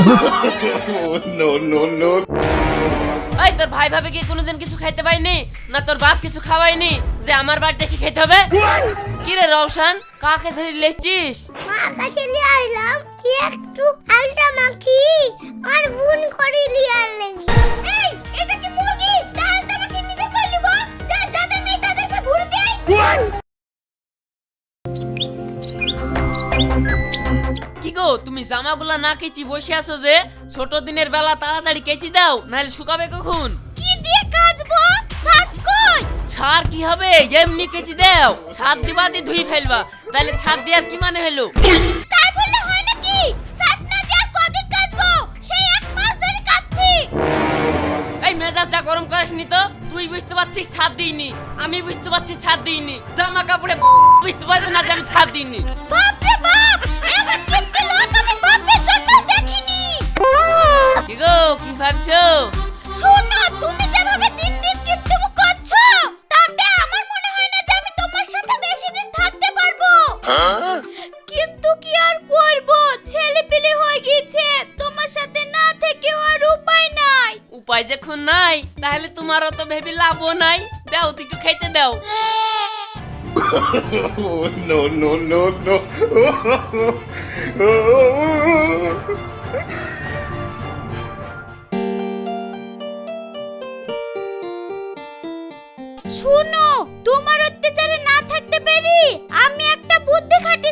no, no, no. এই তোর ভাই ভাবে কি কোনোদিন কিছু খাইতে পাইনি? না তোর বাপ কিছু খাওয়াইনি যে আমার বাড়িতে এসে খেতে হবে? কি রে রওশন কাকে ধরে লেসছিস মা কাছে নিয়ে আইলাম একটু আলটা মাখি আর বুন করে নিয়ে আনলেন। এই এটা কি মুরগি? ডালটা মাখি নিজে করে নিব যা যাদের নেই তাদেরকে ভুল দেই কি গো তুমি জামাগুলা না কেচি বসে আছো যে ছোট দিনের বেলা তাড়াতাড়ি কেচি দাও নাহলে শুকাবে কখন? কি দিয়ে কই? ছাড় কি হবে? এমনি কেচি দাও। ছাদ দিবা দিয়ে ধুই ফেলবা তাহলে ছাদ দেওয়ার কি মানে হলো? তাই বললে হয় নাকি? সাত না দিয়ে কদিন কাচবো? সেই এক মাস ধরে কাচ্ছি এই মেজাজটা গরম করিস নি তো? তুই বুঝতে পারছিস ছাদ দিইনি আমি বুঝতে পারছি ছাদ দিইনি। জামা কাপড়ে বুঝতে পারবে না যে আমি ছাদ দিইনি। বাপ কি গো কি ভাবছ? শোনো তুমি যেভাবে দিন দিন কিপটুমু করছ তাতে আমার মনে হয় না যে আমি তোমার সাথে বেশি দিন থাকতে পারব। কিন্তু কি আর করব? ছেলে পেলে হয়ে গেছে তোমার সাথে না থেকেও আর উপায় নাই। উপায় যখন নাই তাহলে তোমার অত ভেবে লাভও নাই। দাও তুই একটু খাইতে দাও। No, no, no, no.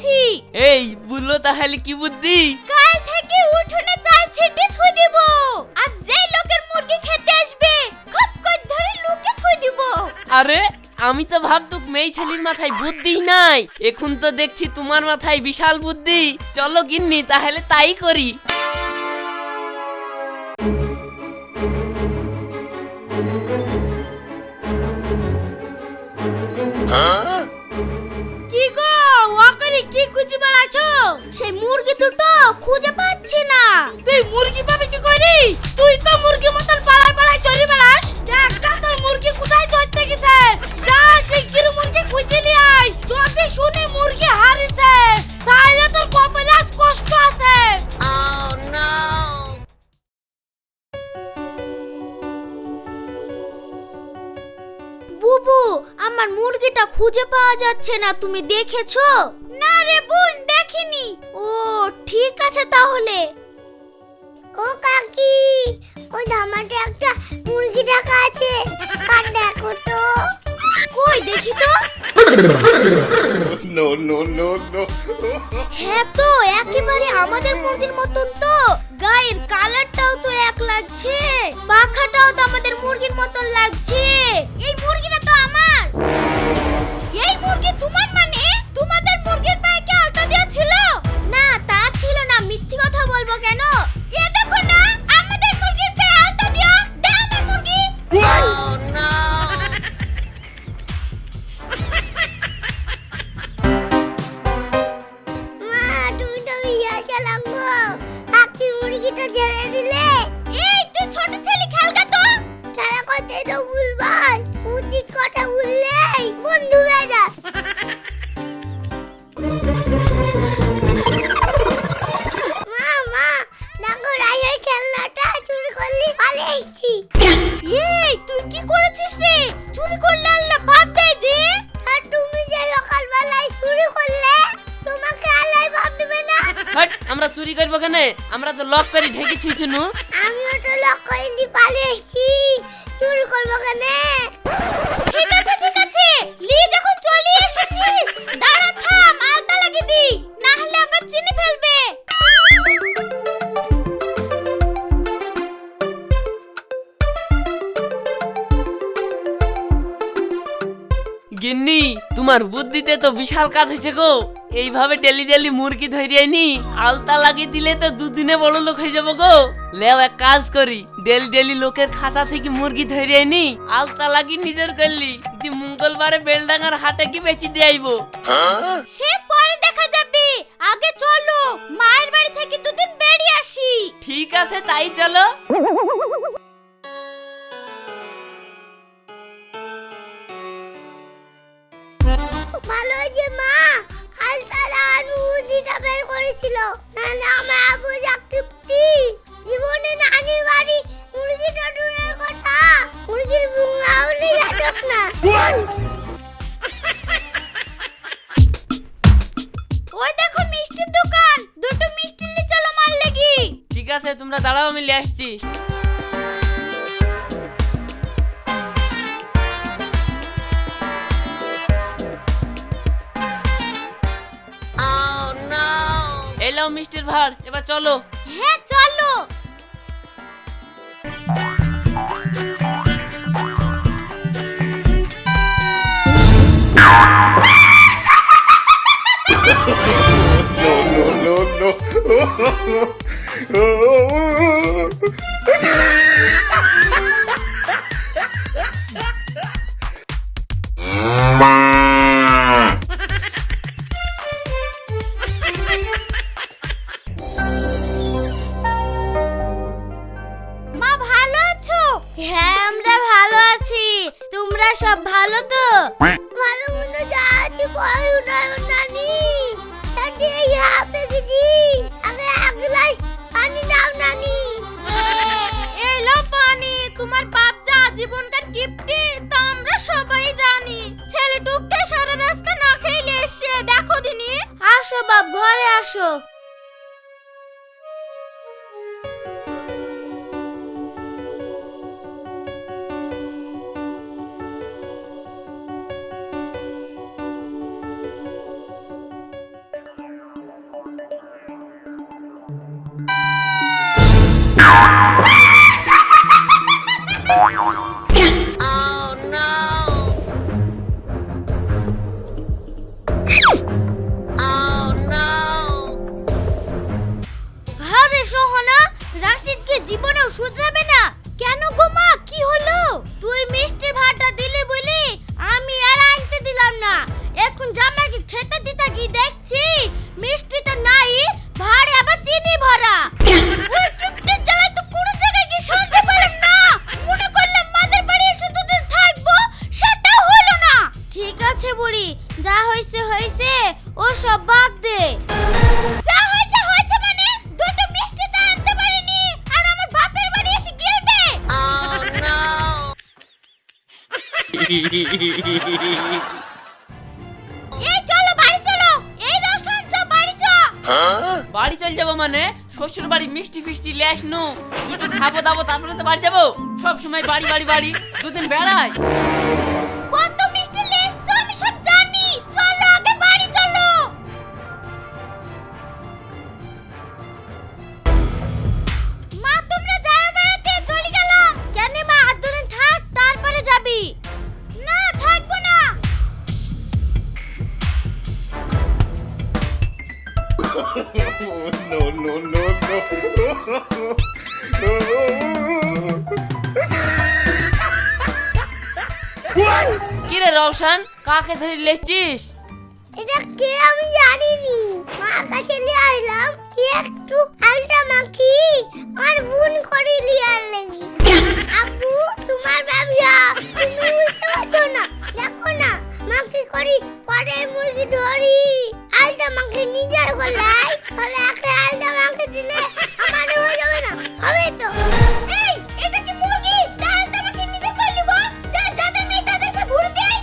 বুদ্ধি এই বলল তাহলে কি বুদ্ধি? কাল থেকে উঠোনে চাল ছিটে থুই দেব। আর যেই লোকের মুরগি খেতে আসবে খুব করে ধরে লুকে থুই দেব। আরে আমি তো ভাবতুক মেয়ে ছেলির মাথায় বুদ্ধি নাই। এখন তো দেখছি তোমার মাথায় বিশাল বুদ্ধি। চলো গিন্নি তাহলে তাই করি। ওখানে কি খুঁজে বেড়াচ্ছো সেই মুরগি দুটো খুঁজে পাচ্ছি না। তুই মুরগি পাবি কি করি? তুই তো মুরগি মতন পাড়ায় পাড়ায় চলে বেড়াস। না তোর মুরগি কোথায় চলতে গেছে? যা সেই কিরু মুরগি খুঁজে নিয়ে আয়। যদি শুনি মুরগি হারিছে তাহলে তোর কপালে আজ কষ্ট আছে। বুবু আমার মুরগিটা খুঁজে পাওয়া যাচ্ছে না তুমি দেখেছ? বোন দেখিনি। ও ঠিক আছে তাহলে। ও কাকি ওই ধামাতে একটা মুরগি রাখা আছে। কার দেখো তো। কই দেখি তো। No, no, no, no. হ্যাঁ তো একেবারে আমাদের মুরগির মতন তো। গায়ের কালারটাও তো এক লাগছে। পাখাটাও তো আমাদের মুরগির মতন লাগছে। এই মুরগিটা তো আমার। এই মুরগি তোমার মানে? তোমাদের হাট আমরা চুরি করব কেনে? আমরা তো লক করে ঢেকে ছুঁছি নু আমিও তো লক করে নি পালিয়ে এসেছি। চুরি করব কেন? ঠিক আছে ঠিক আছে। লি যখন চলে এসেছিস তোমার বুদ্ধিতে তো বিশাল কাজ হয়েছে গো। এইভাবে ডেলি ডেলি মুরগি ধরিয়ে নি আলতা লাগিয়ে দিলে তো দুদিনে বড় লোক হয়ে যাব গো। লেও এক কাজ করি ডেলি ডেলি লোকের খাঁচা থেকে মুরগি ধরিয়ে নি আলতা লাগিয়ে নিজের করলি দি মঙ্গলবারে বেলডাঙ্গার হাটে কি বেচি দিয়ে আইবো? সে পরে দেখা যাবে। আগে চলো মায়ের বাড়ি থেকে দুদিন বেরিয়ে আসি। ঠিক আছে তাই চলো। ভালো যে মা? আজ তারা অনুভূতিটা বের করেছিল। নাহলে আমার আগু চাকরি জীবনে নানির বাড়ি মুরগিটা দূরের কথা। মুরগির বুঙ্গা হলে আটক না। ওই দেখো মিষ্টির দোকান। দুটো মিষ্টি নিয়ে চলো মাল লেগি ঠিক আছে, তোমরা দাঁড়াও, আমি নিয়ে আসছি। লাও মিষ্টির ভার এবার চলো হ্যাঁ চলো no, no, no, no. হাঁপে গেছি আগে এক গ্লাস পানি দাও নানি। এই লো পানি তোমার বাপ যা জীবনকার গিফটি তা আমরা সবাই জানি। ছেলে টুকতে সারা রাস্তা না খেয়ে এসে দেখো দিনি। আসো বাপ ঘরে আসো। যা হয়েছে হয়েছে, ও সব বাদ দে। যা মানে? দুটো মিষ্টি তো আনতে পারিনি, আর আমার বাপের বাড়ি এসে গিলবে। এই চলো, বাড়ি চলো। এই চ বাড়ি চ বাড়ি চল যাব মানে? শ্বশুর বাড়ি মিষ্টি ফিষ্টি লে আসনু। দুটো খাব দাবো, তারপরে তো বাড়ি যাব। সব সময় বাড়ি বাড়ি বাড়ি। দুদিন বেড়াই কাকে ধরে লেছিস? এটা কে আমি জানিনি। মার কাছে নিয়ে আইলাম একটু আলটা মাখি আর বুন করে নিয়ে আনলেন। আপু তোমার ব্যবসা তুমি বুঝতে পারছ না? দেখো না মাখি করি পরের মুরগি ধরি। আলটা মাখি নিজের গলায় তাহলে একে আলটা মাখি দিলে আমার হয়ে যাবে না হবে তো? এই এটা কি মুরগি? আলটা মাখি নিজে করে নিব যা যাদের নেই তাদেরকে ভুল দেয়।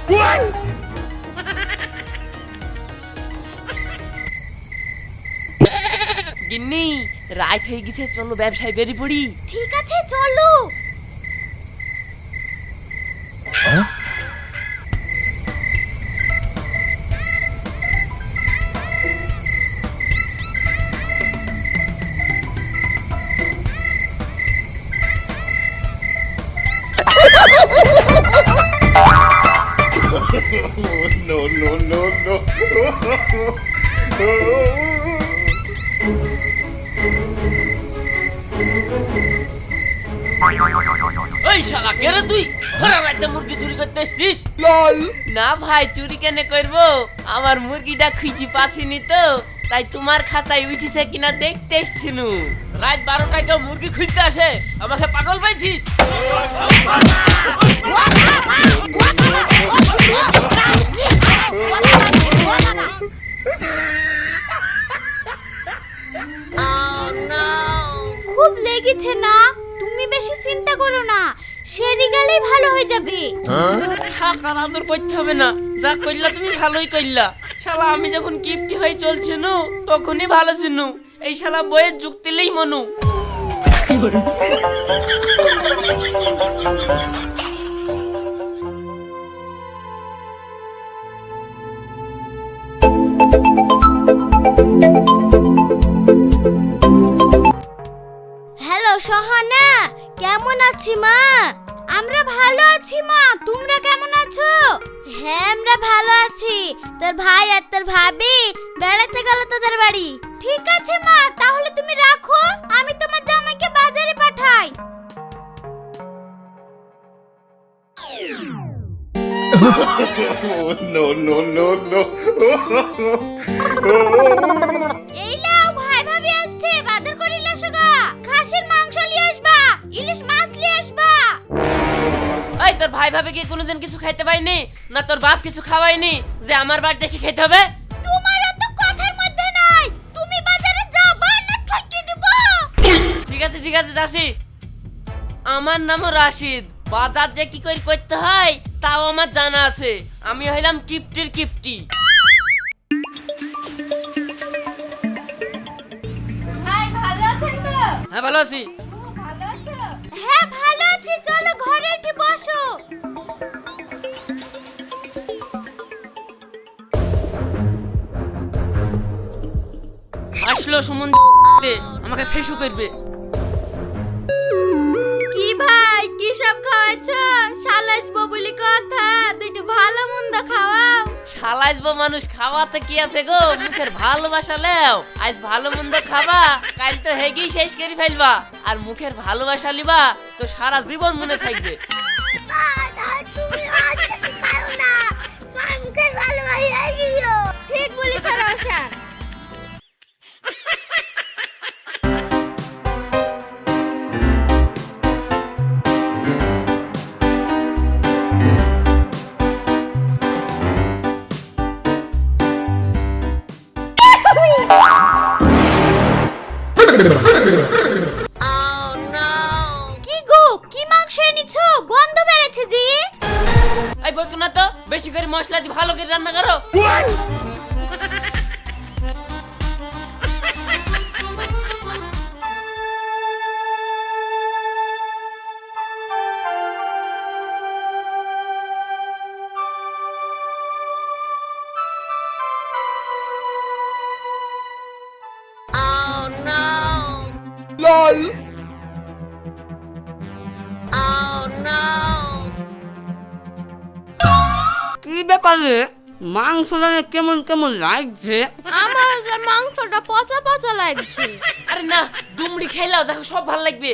গিন্নি রাত হয়ে গেছে চলো ব্যবসায় বেরিয়ে পড়ি ঠিক আছে চলো no, no, no, no. ওই শালা কে রে তুই? ঘরে রাতে মুরগি চুরি করতে এসছিস? না ভাই চুরি কেন করব? আমার মুরগিটা খুঁজি পাছিনি তো তাই তোমার খাঁচায় উঠিছে কিনা দেখতে এসছিনু। রাত বারোটায় কেউ মুরগি খুঁজতে আসে? আমাকে পাগল পাইছিস খুব লেগেছে না। তুমি বেশি চিন্তা করো না। সেরে গেলেই ভালো হয়ে যাবে। থাকার আদর করতে হবে না। যা করলা তুমি ভালোই করলা। শালা আমি যখন কিপটি হয়ে চলছিনু তখনই ভালো ছিনু এই শালা বইয়ের যুক্তিলেই মনু। সহানা কেমন আছি মা? আমরা ভালো আছি মা তোমরা কেমন আছো? হ্যাঁ আমরা ভালো আছি। তোর ভাই আর তোর ভাবি বেড়াতে গেল তোদের বাড়ি। ঠিক আছে মা তাহলে তুমি রাখো আমি তোমার জামাইকে বাজারে পাঠাই। No, no, no, no. খাসির মাংস নিয়ে আসবা ইলিশ মাছ নিয়ে আসবা। এই তোর ভাই ভাবে কি কোনোদিন কিছু খাইতে পাইনি না তোর বাপ কিছু খাওয়াইনি যে আমার বাড়িতে এসে খেতে হবে? তোমার তো কথার মধ্যে নাই তুমি বাজারে যাবা না ঠকিয়ে দেব? ঠিক আছে ঠিক আছে যাচ্ছি। আমার নামও রাশিদ বাজার যে কি করে করতে হয় তাও আমার জানা আছে। আমি হইলাম কিপটির কিপটি। হ্যাঁ ভালো আছি। হ্যাঁ ভালো আছি। চলো ঘরে উঠে বসো। আসলো সুমন আমাকে ফেসু করবে। কি ভাই কি সব খাওয়াছো শালাস ববুলি কথা খাওয়াও মানুষ খাওয়াতে কি আছে গো? মুখের ভালোবাসা লেও। আজ ভালো মন্দ খাবা, কাল তো হেগেই শেষ করে ফেলবা। আর মুখের ভালোবাসা লিবা, তো সারা জীবন মনে থাকবে। ঠিক বলেছ রওশন কি ব্যাপারে? মাংসটা কেমন কেমন লাগছে? আমার মাংসটা পচা পচা লাগছে। আরে না দুমড়ি খেলাও দেখো সব ভালো লাগবে।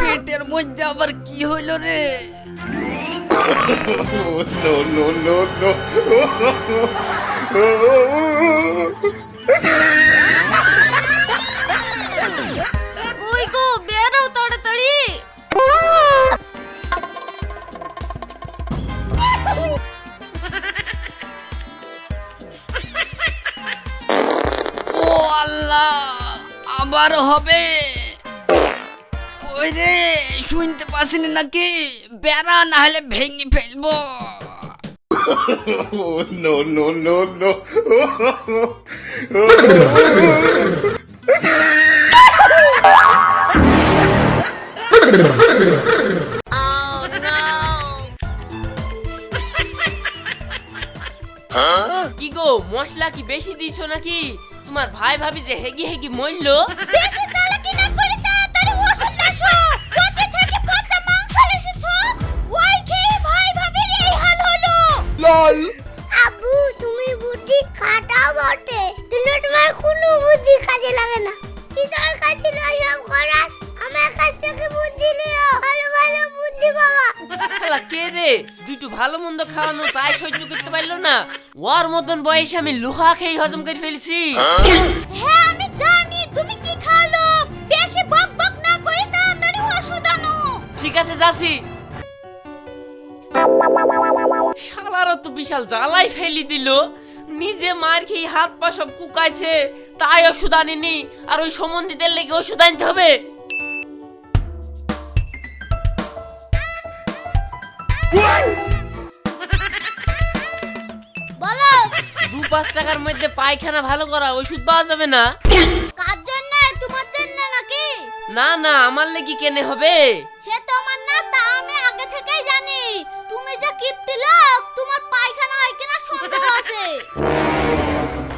পেটের মধ্যে আবার কি হইল রে? No, no, no, no. আবার হবে কই শুনতে পাসনি নাকি না হলে ভেঙে ফেলব। No, no, no, no. কি গো মশলা কি বেশি দিছো নাকি? তোমার ভাই ভাবি যে হেগি হেগি মরল? শালা কে রে? দুটো ভালো মন্দ খাওয়ানো তাই সহ্য করতে পারল না। ওর মতন বয়সে আমি লোহা খেয়ে হজম করে ফেলছি। হ্যাঁ আমি জানি তুমি কি খালো বেশি বক বক না করে তাড়াতাড়ি ওষুধ আনো। ঠিক আছে যাচ্ছি। তো বিশাল জ্বালাই ফেলি দিল। নিজে মার খেয়ে হাত পা সব কুকাইছে তাই ওষুধ আনিনি। আর ওই সম্বন্ধীদের লেগে ওষুধ আনতে হবে। দু পাঁচ টাকার মধ্যে পায়খানা ভালো করা ওষুধ পাওয়া যাবে না। কার জন্য? তোমার জন্য নাকি? না না আমার লেগে কেনে হবে। সে তোমার না তা আমি আগে থেকেই জানি। তুমি যে কিপটি লোক তোমার পায়খানা হয় কিনা সন্দেহ আছে।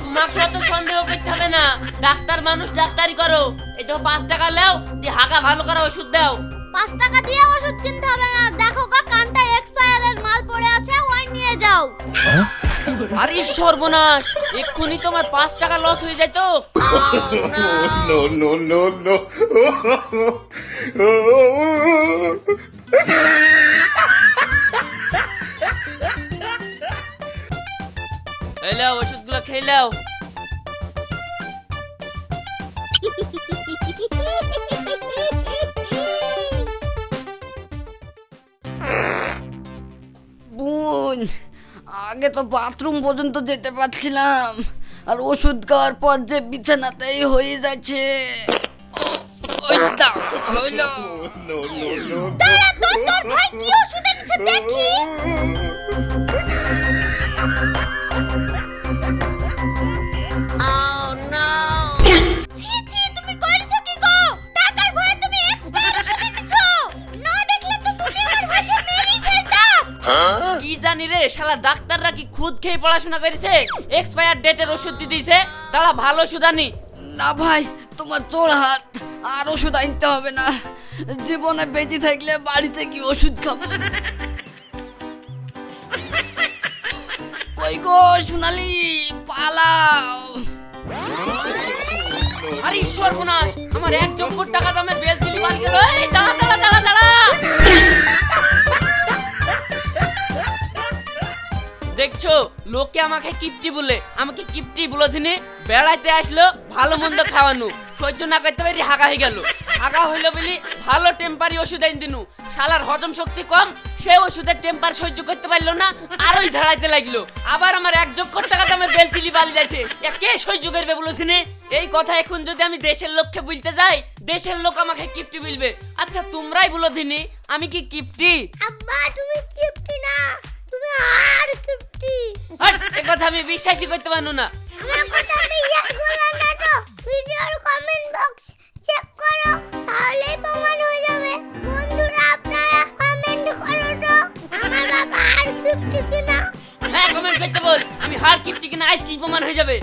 তোমাকে অত সন্দেহ করতে হবে না। ডাক্তার মানুষ ডাক্তারি করো। এই তো পাঁচ টাকা নাও দিয়ে হাগা ভালো করা ওষুধ দাও। পাঁচ টাকা দিয়ে ওষুধ কিনতে হবে না। দেখো গা কানটা এক্সপায়ারের মাল পড়ে আছে ওই নিয়ে যাও। আরে সর্বনাশ এক্ষুনি তোমার পাঁচ টাকা লস হয়ে যায় তো। No, no, no, no. ওষুধগুলো বোন। আগে তো বাথরুম পর্যন্ত যেতে পারছিলাম। আর ওষুধ খাওয়ার পর যে বিছানাতেই হয়ে যাচ্ছে। দেখি। শালা ডাক্তাররা কি খুদ খেয়ে পড়াশোনা করেছে? এক্সপায়ার ডেটের ওষুধ দিয়ে দিয়েছে তারা ভালো ওষুধ আনি। না ভাই তোমার চোর হাত। আর ওষুধ আনতে হবে না। জীবনে বেঁচে থাকলে বাড়িতে কি ওষুধ খাব? কই গো সোনালি পালাও। আরে সর্বনাশ আমার এক চক্কর টাকা দামের বেল চিলি মাল গেল। এই দাঁড়া দাঁড়া দাঁড়া দাঁড়া। দেখছ? লোকে আমাকে কিপটি বলে। আমাকে কিপটি বলে দিনে বেড়াইতে আসলো ভালো মন্দ খাওয়ানো। সহ্য না করতে পারি হাগা হয়ে গেল। হাগা হইল বলি ভালো টেম্পারি ওষুধ আইন দিনু। শালার হজম শক্তি কম, সে ওষুধের টেম্পার সহ্য করতে পারল না, আরোই ধারাইতে লাগল। আবার আমার এক যক্ষর টাকা দামের বেল চিলি বালি যাচ্ছে কে সহ্য করবে বলেছিনে? এই কথা এখন যদি আমি দেশের লোককে বলতে যাই, দেশের লোক আমাকে কিপটি বলবে। আচ্ছা তোমরাই বলো দিনি আমি কি কিপটি? আব্বা, তুমি কিপটি না। তুমি আর কিপটি এ কথা আমি বিশ্বাসই করতে পারব না। আমার কথা আমি ইয়াদ করলাম না তো। ভিডিওর কমেন্ট বক্স চেক করো তাহলেই প্রমাণ হয়ে যাবে। বন্ধুরা আপনারা কমেন্ট করো তো। আমার বাবা আর কিপটি কিনা? হ্যাঁ কমেন্ট করতে বল। আমি হার কিপটি কিনা আইসক্রিম প্রমাণ হয়ে যাবে।